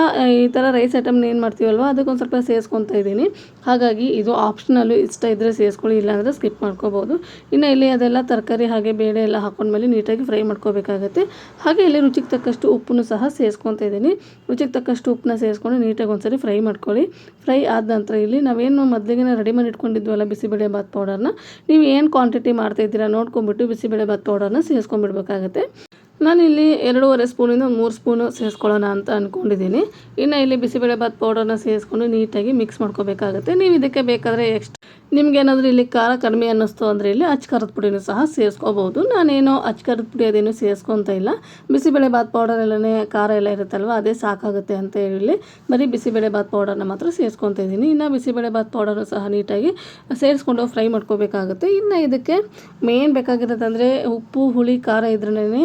ಈ ಥರ ರೈಸ್ ಐಟಮ್ನ ಏನು ಮಾಡ್ತೀವಲ್ವ, ಅದಕ್ಕೊಂದು ಸ್ವಲ್ಪ ಸೇರಿಸ್ಕೊತಾ ಇದ್ದೀನಿ. ಹಾಗಾಗಿ ಇದು ಆಪ್ಷನಲ್ಲು ಇಷ್ಟ ಇದ್ದರೆ ಸೇರಿಸ್ಕೊಳ್ಳಿ, ಇಲ್ಲಾಂದರೆ ಸ್ಕಿಪ್ ಮಾಡ್ಕೋಬೋದು. ಇನ್ನು ಇಲ್ಲಿ ಅದೆಲ್ಲ ತರಕಾರಿ ಹಾಗೆ ಬೇಳೆ ಎಲ್ಲ ಹಾಕೊಂಡ್ಮೇಲೆ ನೀಟಾಗಿ ಫ್ರೈ ಮಾಡ್ಕೋಬೇಕು. ಮಾಡ್ಕೋಬೇಕಾಗತ್ತೆ ಹಾಗೆ ಇಲ್ಲಿ ರುಚಿಗೆ ತಕ್ಕಷ್ಟು ಉಪ್ಪನ್ನು ಸಹ ಸೇರಿಸ್ಕೊತಾ ಇದ್ದೀನಿ. ರುಚಿಗೆ ತಕ್ಕಷ್ಟು ಉಪ್ಪನ್ನ ಸೇರಿಸ್ಕೊಂಡು ನೀಟಾಗಿ ಒಂದ್ಸರಿ ಫ್ರೈ ಮಾಡ್ಕೊಳ್ಳಿ. ಫ್ರೈ ಆದ ನಂತರ ಇಲ್ಲಿ ನಾವೇನು ಮೊದಲಿಗೆ ರೆಡಿ ಮಾಡಿ ಇಟ್ಕೊಂಡಿದ್ವಲ್ಲ ಬಿಸಿಬೇಳೆ ಬಾತ್ ಪೌಡರ್ನ ನೀವು ಏನು ಕ್ವಾಂಟಿಟಿ ಮಾಡ್ತಾ ಇದ್ದೀರಾ ನೋಡ್ಕೊಂಬಿಟ್ಟು ಬಿಸಿಬೇಳೆ ಬಾತ್ ಪೌಡರ್ನ ಸೇರಿಸ್ಕೊಂಡ್ಬಿಡ್ಬೇಕಾಗತ್ತೆ. ನಾನಿಲ್ಲಿ ಎರಡೂವರೆ ಸ್ಪೂನಿಂದ ಒಂದು ಮೂರು ಸ್ಪೂನು ಸೇರಿಸ್ಕೊಳ್ಳೋಣ ಅಂತ ಅಂದ್ಕೊಂಡಿದ್ದೀನಿ ಇನ್ನು ಇಲ್ಲಿ ಬಿಸಿಬೇಳೆ ಬಾತ್ ಪೌಡರ್ನ ಸೇರಿಸ್ಕೊಂಡು ನೀಟಾಗಿ ಮಿಕ್ಸ್ ಮಾಡ್ಕೋಬೇಕಾಗುತ್ತೆ. ನೀವು ಇದಕ್ಕೆ ಬೇಕಾದರೆ ಎಕ್ಸ್ಟ್ ನಿಮಗೇನಾದರೂ ಇಲ್ಲಿ ಖಾರ ಕಡಿಮೆ ಅನ್ನಿಸ್ತು ಅಂದರೆ ಇಲ್ಲಿ ಅಚ್ಚ ಖಾರದ ಪುಡಿನೂ ಸಹ ಸೇರಿಸ್ಕೋಬೋದು ನಾನೇನೋ ಅಚ್ಚ ಖಾರದ ಪುಡಿ ಅದೇನು ಸೇರಿಸ್ಕೊತ ಇಲ್ಲ. ಬಿಸಿಬೇಳೆ ಭಾತ್ ಪೌಡರ್ ಎಲ್ಲನೇ ಖಾರ ಎಲ್ಲ ಇರುತ್ತಲ್ವ, ಅದೇ ಸಾಕಾಗುತ್ತೆ ಅಂತ ಹೇಳಿ ಬರೀ ಬಿಸಿಬೇಳೆ ಭಾತ್ ಪೌಡರ್ನ ಮಾತ್ರ ಸೇರಿಸ್ಕೊತ ಇದ್ದೀನಿ. ಇನ್ನು ಬಿಸಿಬೇಳೆ ಭಾತ್ ಪೌಡರ್ನು ಸಹ ನೀಟಾಗಿ ಸೇರಿಸ್ಕೊಂಡು ಫ್ರೈ ಮಾಡ್ಕೋಬೇಕಾಗುತ್ತೆ. ಇನ್ನು ಇದಕ್ಕೆ ಮೇನ್ ಬೇಕಾಗಿರೋದಂದರೆ ಉಪ್ಪು, ಹುಳಿ, ಖಾರ ಇದ್ರೇ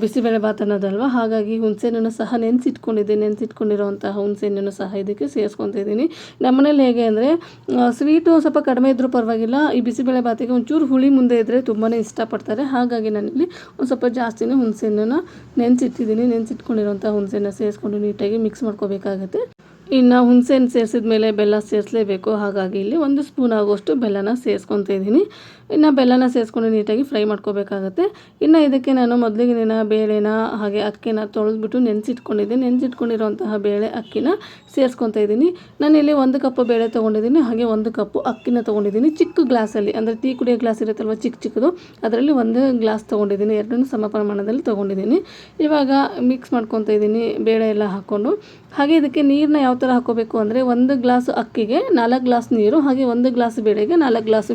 ಬಿಸಿಬೇಳೆ ಬಾತ್ ಅನ್ನೋದಲ್ವ ಹಾಗಾಗಿ ಹುಣಸೆಹಣ್ಣನ್ನು ಸಹ ನೆನೆಸಿಟ್ಕೊಂಡಿದ್ದೆ. ನೆನೆಸಿಟ್ಕೊಂಡಿರೋಂತಹ ಹುಣಸೆಹಣ್ಣನ್ನು ಸಹ ಇದಕ್ಕೆ ಸೇರಿಸ್ಕೊತಿದ್ದೀನಿ ನಮ್ಮನೇಲಿ ಹೇಗೆ ಅಂದರೆ ಸ್ವೀಟು ಸ್ವಲ್ಪ ಕಡಿಮೆ ಇದ್ದರೂ ಪರವಾಗಿಲ್ಲ. ಈ ಬಿಸಿಬೇಳೆ ಭಾತಿಗೆ ಒಂಚೂರು ಹುಳಿ ಮುಂದೆ ಇದ್ದರೆ ತುಂಬಾ ಇಷ್ಟಪಡ್ತಾರೆ. ಹಾಗಾಗಿ ನಾನಿಲ್ಲಿ ಒಂದು ಸ್ವಲ್ಪ ಜಾಸ್ತಿನೇ ಹುಣಸೆಹಣ್ಣನ್ನು ನೆನೆಸಿಟ್ಟಿದ್ದೀನಿ. ನೆನೆಸಿಟ್ಕೊಂಡಿರೋಂಥ ಹುಣಸೆಹಣ್ಣ ಸೇರಿಸ್ಕೊಂಡು ನೀಟಾಗಿ ಮಿಕ್ಸ್ ಮಾಡ್ಕೋಬೇಕಾಗತ್ತೆ. ಇನ್ನು ಹುಣಸೆಹಣ್ಣು ಸೇರಿಸಿದ ಮೇಲೆ ಬೆಲ್ಲ ಸೇರಿಸಲೇಬೇಕು. ಹಾಗಾಗಿ ಇಲ್ಲಿ ಒಂದು ಸ್ಪೂನ್ ಆಗುವಷ್ಟು ಬೆಲ್ಲನ ಸೇರಿಸ್ಕೊತಾ ಇದ್ದೀನಿ. ಇನ್ನು ಬೆಲ್ಲನ ಸೇರಿಸ್ಕೊಂಡು ನೀಟಾಗಿ ಫ್ರೈ ಮಾಡ್ಕೋಬೇಕಾಗತ್ತೆ. ಇನ್ನು ಇದಕ್ಕೆ ನಾನು ಮೊದಲಿಗೆ ನೆನ ಬೇಳೆನ, ಹಾಗೆ ಅಕ್ಕಿನ ತೊಳೆದ್ಬಿಟ್ಟು ನೆನೆಸಿಟ್ಕೊಂಡಿದ್ದೆ ನೆನೆಸಿಟ್ಕೊಂಡಿರುವಂತಹ ಬೇಳೆ ಅಕ್ಕಿನ ಸೇರಿಸ್ಕೊತಾ ಇದ್ದೀನಿ. ಇಲ್ಲಿ ಒಂದು ಕಪ್ ಬೇಳೆ ತೊಗೊಂಡಿದ್ದೀನಿ, ಹಾಗೆ ಒಂದು ಕಪ್ಪು ಅಕ್ಕಿನ ತೊಗೊಂಡಿದ್ದೀನಿ. ಚಿಕ್ಕ ಗ್ಲಾಸಲ್ಲಿ, ಅಂದರೆ ಟೀ ಕುಡಿಯೋ ಗ್ಲಾಸ್ ಇರುತ್ತಲ್ವ ಚಿಕ್ಕ ಚಿಕ್ಕದು, ಅದರಲ್ಲಿ ಒಂದು ಗ್ಲಾಸ್ ತೊಗೊಂಡಿದ್ದೀನಿ. ಎರಡನ್ನೂ ಸಮ ಪ್ರಮಾಣದಲ್ಲಿ ತೊಗೊಂಡಿದ್ದೀನಿ. ಇವಾಗ ಮಿಕ್ಸ್ ಮಾಡ್ಕೊತಾ ಇದ್ದೀನಿ ಬೇಳೆ ಎಲ್ಲ ಹಾಕ್ಕೊಂಡು. ಹಾಗೆ ಇದಕ್ಕೆ ನೀರನ್ನ ಯಾವ ಥರ ಹಾಕೋಬೇಕು ಅಂದರೆ ಒಂದು ಗ್ಲಾಸ್ ಅಕ್ಕಿಗೆ ನಾಲ್ಕು ಗ್ಲಾಸ್ ನೀರು, ಹಾಗೆ ಒಂದು ಗ್ಲಾಸ್ ಬೇಳೆಗೆ ನಾಲ್ಕು ಗ್ಲಾಸ್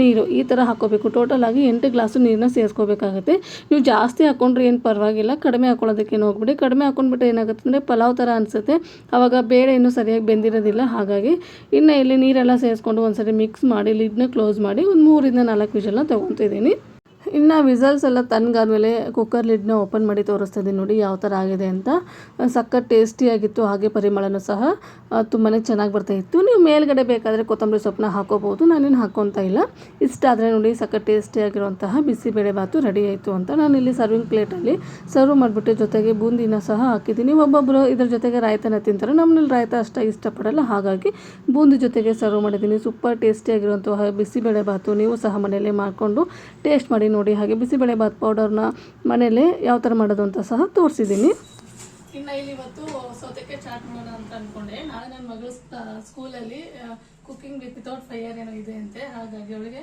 ನೀರು. ಈ ಹಾಕೋಬೇಕು. ಟೋಟಲ್ ಆಗಿ ಎಂಟು ಗ್ಲಾಸು ನೀರನ್ನ ಸೇರಿಸ್ಕೋಬೇಕಾಗುತ್ತೆ. ನೀವು ಜಾಸ್ತಿ ಹಾಕ್ಕೊಂಡ್ರೆ ಏನು ಪರವಾಗಿಲ್ಲ, ಕಡಿಮೆ ಹಾಕೊಳ್ಳೋದಕ್ಕೇನು ಹೋಗ್ಬಿಡಿ. ಕಡಿಮೆ ಹಾಕ್ಕೊಂಡ್ಬಿಟ್ಟು ಏನಾಗುತ್ತೆ ಅಂದರೆ ಪಲಾವ್ ಥರ ಅನಿಸುತ್ತೆ. ಆವಾಗ ಬೇಳೆ ಇನ್ನೂ ಸರಿಯಾಗಿ ಬೆಂದಿರೋದಿಲ್ಲ, ಹಾಗಾಗಿ ಇನ್ನು ಇಲ್ಲಿ ನೀರೆಲ್ಲ ಸೇರಿಸ್ಕೊಂಡು ಒಂದ್ಸರಿ ಮಿಕ್ಸ್ ಮಾಡಿ ಲಿಡ್ನ ಕ್ಲೋಸ್ ಮಾಡಿ ಒಂದು ಮೂರಿಂದ ನಾಲ್ಕು ವಿಷಲ್ನ ತೊಗೊತಿದ್ದೀನಿ. ಇನ್ನು ವಿಸಲ್ಸ್ ಎಲ್ಲ ತಂದಾದ್ಮೇಲೆ ಕುಕ್ಕರ್ ಲಿಡ್ನ ಓಪನ್ ಮಾಡಿ ತೋರಿಸ್ತಾ ಇದ್ದೀನಿ ನೋಡಿ ಯಾವ ಥರ ಆಗಿದೆ ಅಂತ. ಸಖತ್ ಟೇಸ್ಟಿಯಾಗಿತ್ತು ಹಾಗೆ ಪರಿಮಳನೂ ಸಹ ತುಂಬಾ ಚೆನ್ನಾಗಿ ಬರ್ತಾ ಇತ್ತು. ನೀವು ಮೇಲ್ಗಡೆ ಬೇಕಾದರೆ ಕೊತ್ತಂಬರಿ ಸೊಪ್ಪನ್ನ ಹಾಕೋಬೋದು ನಾನೇನು ಹಾಕ್ಕೊತಾ ಇಲ್ಲ. ಇಷ್ಟ ಆದರೆ ನೋಡಿ ಸಖತ್ ಟೇಸ್ಟಿಯಾಗಿರುವಂತಹ ಬಿಸಿಬೇಳೆ ಬಾತು ರೆಡಿ ಆಯಿತು ಅಂತ ನಾನು ಇಲ್ಲಿ ಸರ್ವಿಂಗ್ ಪ್ಲೇಟಲ್ಲಿ ಸರ್ವ್ ಮಾಡಿಬಿಟ್ಟು ಜೊತೆಗೆ ಬೂಂದಿನ ಸಹ ಹಾಕಿದ್ದೀನಿ ಒಬ್ಬೊಬ್ಬರು ಇದ್ರ ಜೊತೆಗೆ ರಾಯ್ತನ ತಿಂತಾರೆ. ನಮ್ಮಲ್ಲಿ ರಾಯ್ತ ಅಷ್ಟು ಇಷ್ಟಪಡಲ್ಲ. ಹಾಗಾಗಿ ಬೂಂದಿ ಜೊತೆಗೆ ಸರ್ವ್ ಮಾಡಿದ್ದೀನಿ ಸೂಪರ್ ಟೇಸ್ಟಿಯಾಗಿರುವಂತಹ ಬಿಸಿಬೇಳೆ ಬಾತು ನೀವು ಸಹ ಮನೆಯಲ್ಲೇ ಮಾಡಿಕೊಂಡು ಟೇಸ್ಟ್ ಮಾಡಿ ನೋಡಿ. ಹಾಗೆ ಬಿಸಿಬೇಳೆ ಬಾತ್ ಪೌಡರ್ನ ಮನೇಲಿ ಯಾವ ಥರ ಮಾಡೋದು ಅಂತ ಸಹ ತೋರಿಸಿದ್ದೀನಿ. ಇನ್ನು ಇಲ್ಲಿ ಇವತ್ತು ಸೌತೆಕಾಯಿ ಚಾಟ್ ಮಾಡೋಣ ಅಂತ ಅನ್ಕೊಂಡೆ. ನಾಳೆ ನನ್ನ ಮಗಳು ಸ್ಕೂಲಲ್ಲಿ ಕುಕ್ಕಿಂಗ್ ವಿತ್ ವಿತೌಟ್ ಫೈಯರ್ ಏನೋ ಇದೆ ಅಂತೆ. ಹಾಗಾಗಿ ಅವಳಿಗೆ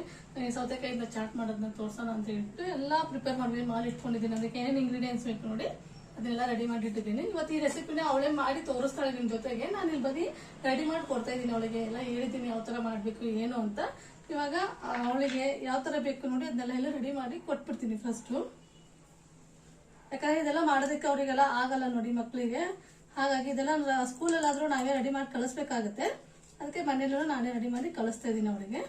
ಸೌತೆಕಾಯಿಂದ ಚಾಟ್ ಮಾಡೋದನ್ನ ತೋರಿಸೋಣ ಅಂತ ಹೇಳ್ಬಿಟ್ಟು ಎಲ್ಲ ಪ್ರಿಪೇರ್ ಮಾಡಿ ಮಾಡಿ ಇಟ್ಕೊಂಡಿದ್ದೀನಿ. ಅದಕ್ಕೆ ಏನೇನು ಇಂಗ್ರೀಡಿಯೆಂಟ್ಸ್ ಬೇಕು ನೋಡಿ, ಅದನ್ನೆಲ್ಲ ರೆಡಿ ಮಾಡಿಟ್ಟಿದ್ದೀನಿ ಇವತ್ತು ಈ ರೆಸಿಪಿನ ಅವಳೇ ಮಾಡಿ ತೋರಿಸ್ತಾಳೆ ನಿಮ್ಮ ಜೊತೆಗೆ. ನಾನು ಇಲ್ಲಿ ಬದಿ ರೆಡಿ ಮಾಡಿ ಕೊಡ್ತಾ ಇದ್ದೀನಿ ಅವಳಿಗೆ. ಎಲ್ಲ ಹೇಳಿದ್ದೀನಿ ಯಾವ ಥರ ಮಾಡಬೇಕು, ಏನು ಅಂತ. ಇವಾಗ ಅವಳಿಗೆ ಯಾವ ಥರ ಬೇಕು ನೋಡಿ ಅದನ್ನೆಲ್ಲ ಎಲ್ಲ ರೆಡಿ ಮಾಡಿ ಕೊಟ್ಬಿಡ್ತೀನಿ ಫಸ್ಟು ಯಾಕಂದ್ರೆ ಇದೆಲ್ಲ ಮಾಡೋದಕ್ಕೆ ಅವರಿಗೆಲ್ಲ ಆಗಲ್ಲ ನೋಡಿ ಮಕ್ಕಳಿಗೆ ಹಾಗಾಗಿ ಇದೆಲ್ಲ ಸ್ಕೂಲಲ್ಲಾದರೂ ನಾವೇ ರೆಡಿ ಮಾಡಿ ಕಳಿಸ್ಬೇಕಾಗತ್ತೆ. ಅದಕ್ಕೆ ಮನೇಲೂ ನಾನೇ ರೆಡಿ ಮಾಡಿ ಕಳಿಸ್ತಾ ಇದ್ದೀನಿ ಅವಳಿಗೆ.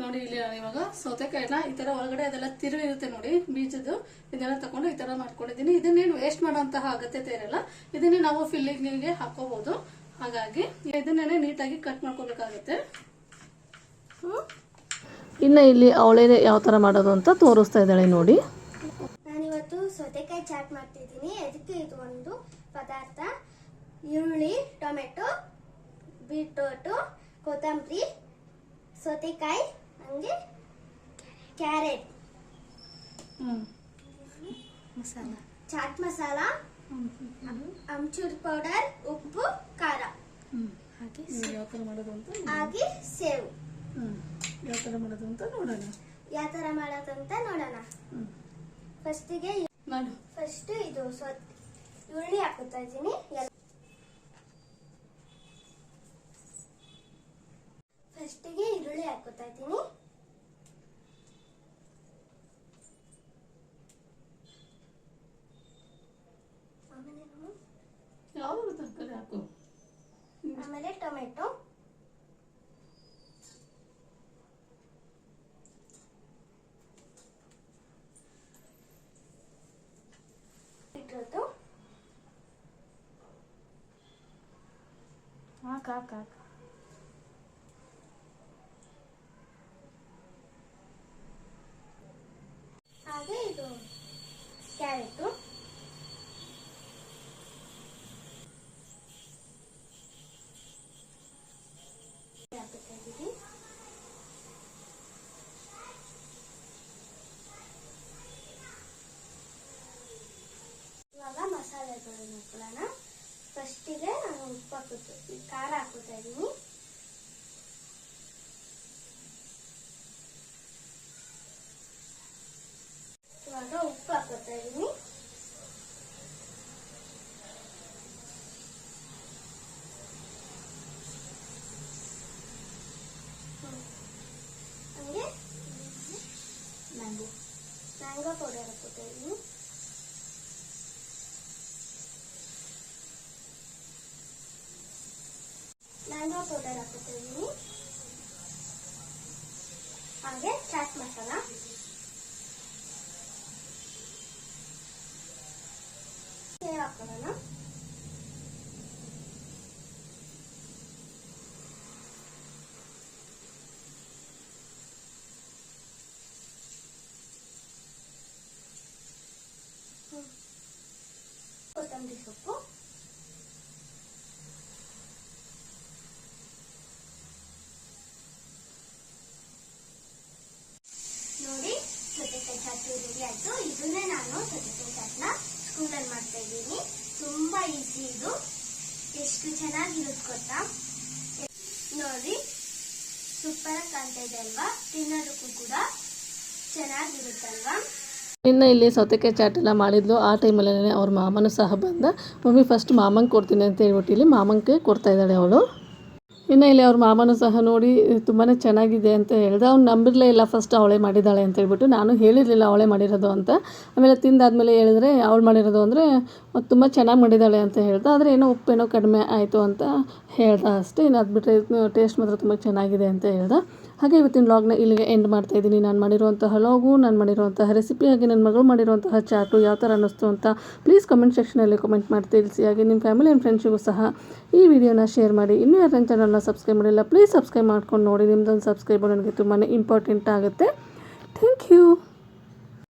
ನೋಡಿ ಇಲ್ಲಿ ನಾನು ಇವಾಗ ಸೌತೆಕಾಯಿನ ಈ ತರ ಒಳಗಡೆ ಅದೆಲ್ಲ ತಿರುವಿ ಇರುತ್ತೆ ನೋಡಿ ಬೀಜದ್ದು. ಇದೆಲ್ಲ ತಗೊಂಡು ಈ ತರ ಮಾಡ್ಕೊಂಡಿದ್ದೀನಿ. ಇದನ್ನೇನು ವೇಸ್ಟ್ ಮಾಡುವಂತಹ ಅಗತ್ಯತೆ ಇರಲ್ಲ. ಇದನ್ನೇ ನಾವು ಫಿಲ್ಲಿಂಗ್ಗೆ ಹಾಕೋಬಹುದು. ಹಾಗಾಗಿ ಇದನ್ನೇ ನೀಟಾಗಿ ಕಟ್ ಮಾಡ್ಕೋಬೇಕಾಗುತ್ತೆ ಇನ್ನು ಇಲ್ಲಿ ಅವಳೇನೆ ಯಾವ ಥರ ಮಾಡೋದು ಅಂತ ತೋರಿಸ್ತಾ ಇದ್ದಾಳೆ ನೋಡಿ. ನಾನಿವತ್ತು ಸೌತೆಕಾಯಿ ಚಾಟ್ ಮಾಡ್ತಿದ್ದೀನಿ. ಅದಕ್ಕೆ ಇದು ಒಂದು ಪದಾರ್ಥ? ಈರುಳ್ಳಿ ಟೊಮೆಟೊ ಬೀಟ್ರೋಟು ಕೊತ್ತಂಬರಿ ಸೌತೆಕಾಯಿ ಹಂಗೆ ಕ್ಯಾರೆಟ್. ಮಸಾಲ. ಚಾಟ್ ಮಸಾಲ ಅಮ್ಚೂರ್ ಪೌಡರ್ ಉಪ್ಪು ಖಾರ. ಹಾಗೆ ಯಾವ ಥರ ಮಾಡೋದು ಅಂತ ಹಾಗೆ ಸೇವು. ಯಾವ ಥರ ಮಾಡೋದು ಅಂತ ನೋಡೋಣ. ಯಾವ ಥರ ಅಂತ ನೋಡೋಣ. ಫಸ್ಟಿಗೆ ಮಾಡು. ಫಸ್ಟ್ ಇದು ಸ್ವಲ್ಪ ಈರುಳ್ಳಿ ಹಾಕುತ್ತಾ ಇದ್ದೀನಿ. ಫಸ್ಟ್ ಫಸ್ಟಿಗೆ ಈರುಳ್ಳಿ ಹಾಕುತ್ತಾ ಇದ್ದೀನಿ. acá, acá, acá. A dedo. ¿Qué haré tú? La gama sale plana. ಫಸ್ಟಿಗೆ ನಾನು ಉಪ್ಪು ಹಾಕುತ್ತೀನಿ ಖಾರ ಹಾಕುತ್ತಾ ಇದ್ದೀನಿ ಮ್ಯಾಂಗೋ ಪೌಡರ್ ಹಾಕುತ್ತಾ ಇದ್ದೀನಿ ಹಾಗೆ ಚಾಟ್ ಮಸಾಲ ಸೇವ್ ಹಾಕೊಳ್ಳೋಣ ಹ್ಮ್. ಕೊತ್ತಂಬರಿ ಸೊಪ್ಪು ನೋಡಿ ಸೌತೆಕಾಯಿ ಚಾಟ್ ರೆಡಿ ಆಯ್ತು ಇದನ್ನೇ ನಾನು ಸೌತೆಕಾಯಿ ಚಾಟ್ನ ಸ್ಕೂಲಲ್ಲಿ ಮಾಡ್ತಾ ಇದ್ದೀನಿ. ತುಂಬಾ ಈಸಿ ಇದು. ಎಷ್ಟು ಚೆನ್ನಾಗಿರುತ್ತೆ ಗೊತ್ತಾ? ನೋಡಿ ಸೂಪರ್ ಕಾಣ್ತಾ ಇದೆ ಅಲ್ವಾ? ತಿನ್ನೋದಕ್ಕೂ ಕೂಡ ಚೆನ್ನಾಗಿರುತ್ತಲ್ವಾ? ಇನ್ನು ಇಲ್ಲಿ ಸೌತೆಕಾಯಿ ಚಾಟ್ ಎಲ್ಲ ಮಾಡಿದ್ಲು. ಆ ಟೈಮಲ್ಲೇ ಅವ್ರ ಮಾಮನೂ ಸಹ ಬಂದ. ಮಮ್ಮಿ ಫಸ್ಟ್ ಮಾಮಂಗೆ ಕೊಡ್ತೀನಿ ಅಂತ ಹೇಳ್ಬಿಟ್ಟು ಇಲ್ಲಿ ಮಾಮಂಗೆ ಕೊಡ್ತಾ ಇದ್ದಾಳೆ ಅವಳು. ಇನ್ನು ಇಲ್ಲಿ ಅವ್ರ ಮಾಮನೂ ಸಹ ನೋಡಿ ತುಂಬಾ ಚೆನ್ನಾಗಿದೆ ಅಂತ ಹೇಳ್ದೆ. ಅವ್ನು ನಂಬಿರಲೇ ಇಲ್ಲ ಫಸ್ಟ್ ಅವಳೇ ಮಾಡಿದ್ದಾಳೆ ಅಂತ ಹೇಳ್ಬಿಟ್ಟು ನಾನು ಹೇಳಿರಲಿಲ್ಲ ಅವಳೇ ಮಾಡಿರೋದು ಅಂತ. ಆಮೇಲೆ ತಿಂದಾದ್ಮೇಲೆ ಹೇಳಿದ್ರೆ ಅವಳು ಮಾಡಿರೋದು ಅಂದರೆ ತುಂಬ ಚೆನ್ನಾಗಿ ಮಾಡಿದ್ದಾಳೆ ಅಂತ ಹೇಳ್ದೆ. ಆದರೆ ಏನೋ ಉಪ್ಪೇನೋ ಕಡಿಮೆ ಆಯಿತು ಅಂತ ಹೇಳ್ದೆ ಅಷ್ಟೇ. ಇನ್ನು ಅದು ಬಿಟ್ಟರೆ ಟೇಸ್ಟ್ ಮಾತ್ರ ತುಂಬ ಚೆನ್ನಾಗಿದೆ ಅಂತ ಹೇಳ್ದೆ. ಹಾಗೆ ಇವತ್ತಿನ ಲಾಗ್ನ ಇಲ್ಲಿಗೆ ಎಂಡ್ ಮಾಡ್ತಾ ಇದ್ದೀನಿ. ನಾನು ಮಾಡಿರುವಂತಹ ಲಾಗು ನಾನು ಮಾಡಿರುವಂತಹ ರೆಸಿಪಿ ಹಾಗೆ ನನ್ನ ಮಗಳು ಮಾಡಿರುವಂತಹ ಚಾಟು ಯಾವ ಥರ ಅನ್ನಿಸ್ತು ಅಂತ ಪ್ಲೀಸ್ ಕಮೆಂಟ್ ಸೆಕ್ಷನಲ್ಲಿ ಕಮೆಂಟ್ ಮಾಡಿ ತಿಳಿಸಿ. ಹಾಗೆ ನಿಮ್ಮ ಫ್ಯಾಮಿಲಿ ಆ್ಯಂಡ್ ಫ್ರೆಂಡ್ಸಿಗೂ ಸಹ ಈ ವಿಡಿಯೋನ ಶೇರ್ ಮಾಡಿ. ಇನ್ನೂ ಯಾರು ನನ್ನ ಚಾನಲ್ನ ಸಬ್ಸ್ಕ್ರೈಬ್ ಮಾಡಿಲ್ಲ ಪ್ಲೀಸ್ ಸಬ್ಸ್ಕ್ರೈಬ್ ಮಾಡ್ಕೊಂಡು ನೋಡಿ. ನಿಮ್ಮದೊಂದು ಸಬ್ಸ್ಕ್ರೈಬ್ ನನಗೆ ತುಂಬಾ ಇಂಪಾರ್ಟೆಂಟ್ ಆಗುತ್ತೆ. Thank you